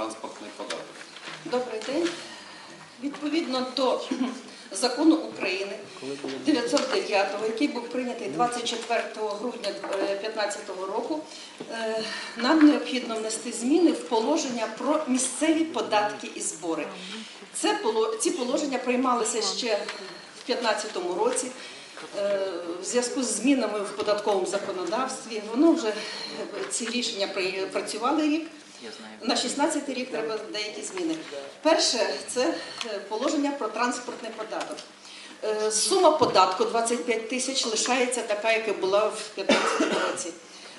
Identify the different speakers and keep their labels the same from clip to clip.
Speaker 1: транспортний податок.
Speaker 2: Добрий день. Відповідно до закону України 909, який був прийнятий 24 грудня 2015 року, е, нам необхідно внести зміни в положення про місцеві податки і збори. Це ці положення приймалися ще в 2015 році. Е, В зв'язку з змінами в податковому законодавстві воно вже е, ці рішення працювали рік. На 16 рік треба деякі зміни. Перше це е, положення про транспортний податок. Е, Сума податку 25 тисяч лишається така, яка була в 2015 році.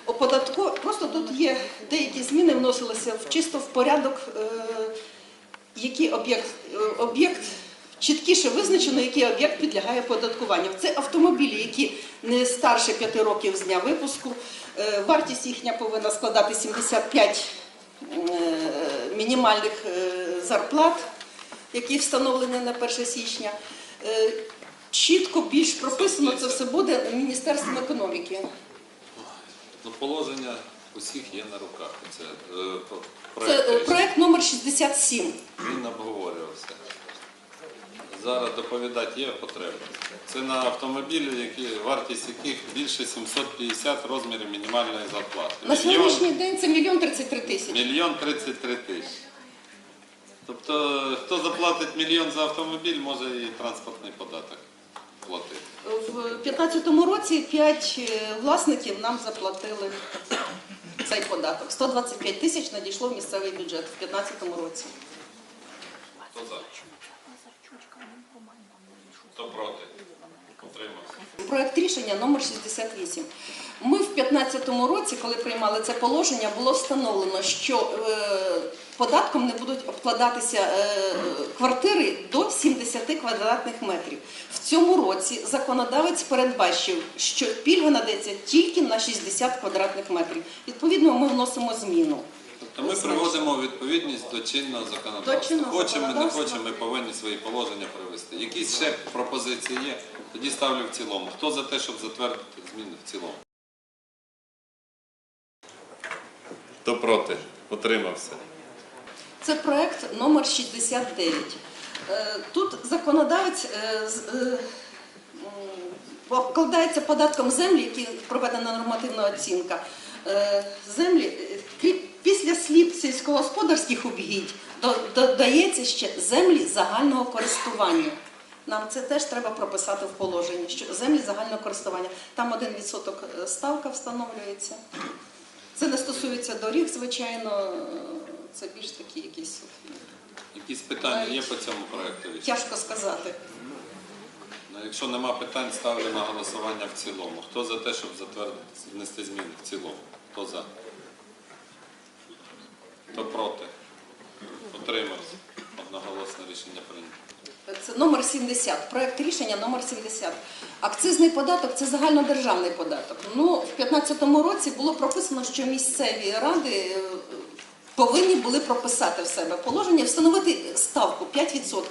Speaker 2: Оподатко... Просто тут є деякі зміни, вносилися в чисто в порядок, е, який об'єкт об'єкт чіткіше визначено, який об'єкт підлягає податкуванню. Це автомобілі, які не старше 5 років з дня випуску. Вартість їхня повинна складати 75 е, мінімальних е, зарплат, які встановлені на 1 січня. Е, Чітко більш прописано це все буде Міністерством економіки.
Speaker 1: Ну, положення усіх є на руках. Це, е, про-
Speaker 2: Це е, проект номер 67.
Speaker 1: Він обговорювався. Зараз доповідати є потреба. Це на автомобілі, які, вартість яких більше 750 розмірів мінімальної зарплати.
Speaker 2: На сьогоднішній день це мільйон 33 тисячі.
Speaker 1: Мільйон 33 тисячі. Тобто, хто заплатить мільйон за автомобіль, може і транспортний податок платити.
Speaker 2: В 2015 році 5 власників нам заплатили цей податок. 125 тисяч надійшло в місцевий бюджет в 2015 році.
Speaker 1: Хто за? Хто проти? Утримався.
Speaker 2: Проект рішення номер 68. Ми в 2015 році, коли приймали це положення, було встановлено, що е, податком не будуть обкладатися е, квартири до 70 квадратних метрів. В цьому році законодавець передбачив, що пільга надається тільки на 60 квадратних метрів. Відповідно, ми вносимо зміну.
Speaker 1: Тобто ми приводимо відповідність до чинного законодавства.
Speaker 2: До
Speaker 1: хочемо, не хочемо, ми повинні свої положення привести. Якісь ще пропозиції є, тоді ставлю в цілому. Хто за те, щоб затвердити зміни в цілому? Хто проти? Утримався.
Speaker 2: Це проект номер 69. Е, Тут законодавець е, е, обкладається податком землі, які проведена нормативна оцінка. Землі крім- після слів сільськогосподарських угідь додається ще землі загального користування. Нам це теж треба прописати в положенні, що землі загального користування. Там 1% ставка встановлюється. Це не стосується доріг, звичайно, це більш такі якісь
Speaker 1: Якісь питання є по цьому проекту?
Speaker 2: тяжко сказати.
Speaker 1: Ну, Якщо нема питань, ставлю на голосування в цілому. Хто за те, щоб затвердити, внести зміни в цілому? Хто за? Хто проти? Утримався. Одноголосне рішення прийнято.
Speaker 2: Це номер 70, проект рішення номер 70. Акцизний податок це загальнодержавний податок. Ну, в 2015 році було прописано, що місцеві ради е, повинні були прописати в себе положення, встановити ставку 5%.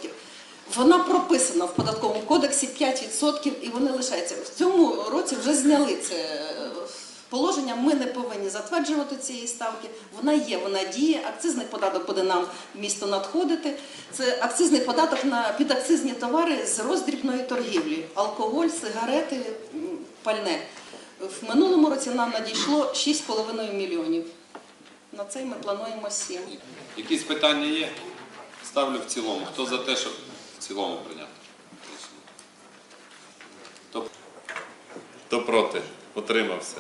Speaker 2: Вона прописана в податковому кодексі 5% і вони лишаються. В цьому році вже зняли це е, положення. Ми не повинні затверджувати цієї ставки. Вона є, вона діє. Акцизний податок буде нам місто надходити. Це акцизний податок на підакцизні товари з роздрібної торгівлі: алкоголь, сигарети, пальне. В минулому році нам надійшло 6,5 мільйонів. На цей ми плануємо 7.
Speaker 1: Якісь питання є? Ставлю в цілому. Хто за те, щоб в цілому прийняти? Хто, проти? Утримався.